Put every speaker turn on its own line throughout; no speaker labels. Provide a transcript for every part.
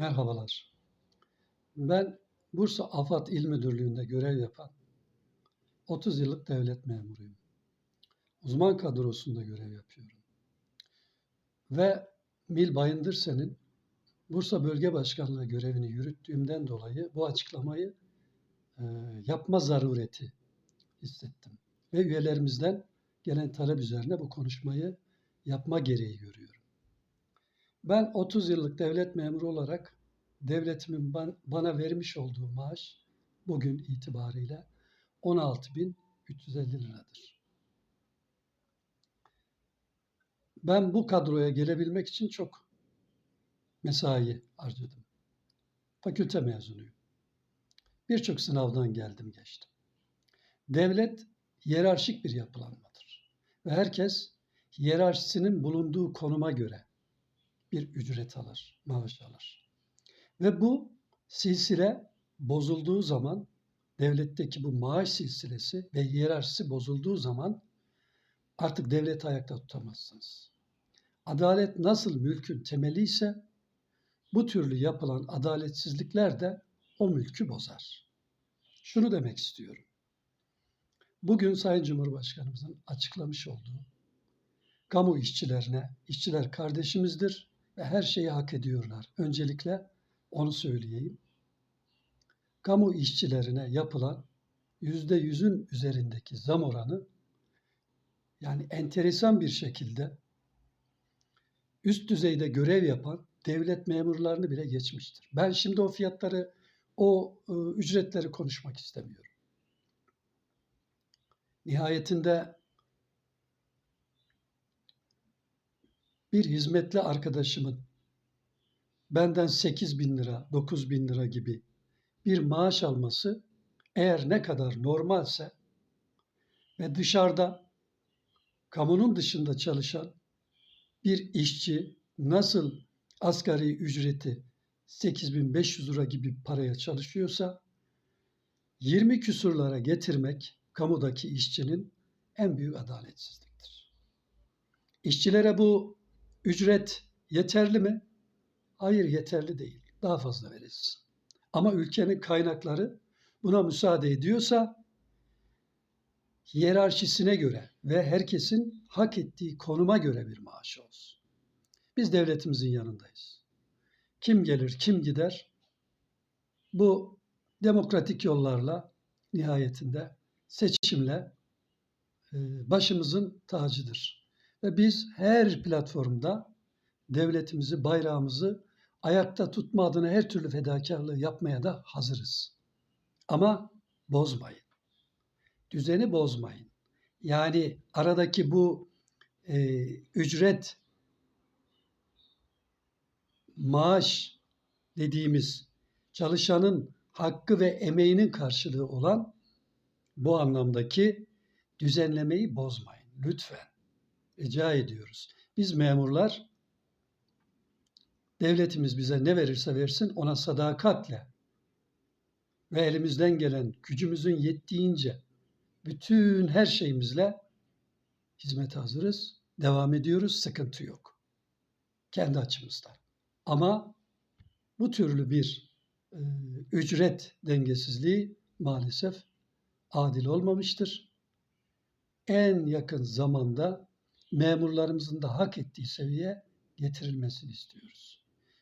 Merhabalar. Ben Bursa AFAD İl Müdürlüğü'nde görev yapan 30 yıllık devlet memuruyum. Uzman kadrosunda görev yapıyorum. Ve Mil Bayındırsen'in Bursa Bölge Başkanlığı görevini yürüttüğümden dolayı bu açıklamayı e, yapma zarureti hissettim. Ve üyelerimizden gelen talep üzerine bu konuşmayı yapma gereği görüyorum. Ben 30 yıllık devlet memuru olarak devletimin bana vermiş olduğu maaş bugün itibariyle 16.350 liradır. Ben bu kadroya gelebilmek için çok mesai harcadım. Fakülte mezunuyum. Birçok sınavdan geldim geçtim. Devlet hiyerarşik bir yapılanmadır. Ve herkes hiyerarşisinin bulunduğu konuma göre bir ücret alır, maaş alır. Ve bu silsile bozulduğu zaman devletteki bu maaş silsilesi ve hiyerarşisi bozulduğu zaman artık devleti ayakta tutamazsınız. Adalet nasıl mülkün temeli ise bu türlü yapılan adaletsizlikler de o mülkü bozar. Şunu demek istiyorum. Bugün Sayın Cumhurbaşkanımızın açıklamış olduğu kamu işçilerine, işçiler kardeşimizdir ve her şeyi hak ediyorlar. Öncelikle onu söyleyeyim. Kamu işçilerine yapılan yüzde yüzün üzerindeki zam oranı yani enteresan bir şekilde üst düzeyde görev yapan devlet memurlarını bile geçmiştir. Ben şimdi o fiyatları, o e, ücretleri konuşmak istemiyorum. Nihayetinde bir hizmetli arkadaşımın benden 8 bin lira, 9 bin lira gibi bir maaş alması eğer ne kadar normalse ve dışarıda kamunun dışında çalışan bir işçi nasıl asgari ücreti 8500 lira gibi paraya çalışıyorsa 20 küsurlara getirmek kamudaki işçinin en büyük adaletsizliktir. İşçilere bu ücret yeterli mi? Hayır yeterli değil. Daha fazla verilsin. Ama ülkenin kaynakları buna müsaade ediyorsa hiyerarşisine göre ve herkesin hak ettiği konuma göre bir maaş olsun. Biz devletimizin yanındayız. Kim gelir, kim gider bu demokratik yollarla nihayetinde seçimle e, başımızın tacıdır. Ve biz her platformda devletimizi, bayrağımızı ayakta tutma adına her türlü fedakarlığı yapmaya da hazırız. Ama bozmayın. Düzeni bozmayın. Yani aradaki bu e, ücret, maaş dediğimiz çalışanın hakkı ve emeğinin karşılığı olan bu anlamdaki düzenlemeyi bozmayın. Lütfen. Rica ediyoruz. Biz memurlar devletimiz bize ne verirse versin ona sadakatle ve elimizden gelen gücümüzün yettiğince bütün her şeyimizle hizmete hazırız. Devam ediyoruz. Sıkıntı yok. Kendi açımızdan. Ama bu türlü bir e, ücret dengesizliği maalesef adil olmamıştır. En yakın zamanda memurlarımızın da hak ettiği seviyeye getirilmesini istiyoruz.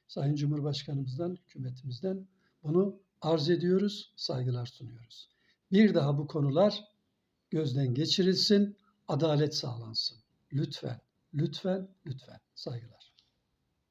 Sayın Cumhurbaşkanımızdan, hükümetimizden bunu arz ediyoruz, saygılar sunuyoruz. Bir daha bu konular gözden geçirilsin, adalet sağlansın. Lütfen, lütfen, lütfen. Saygılar.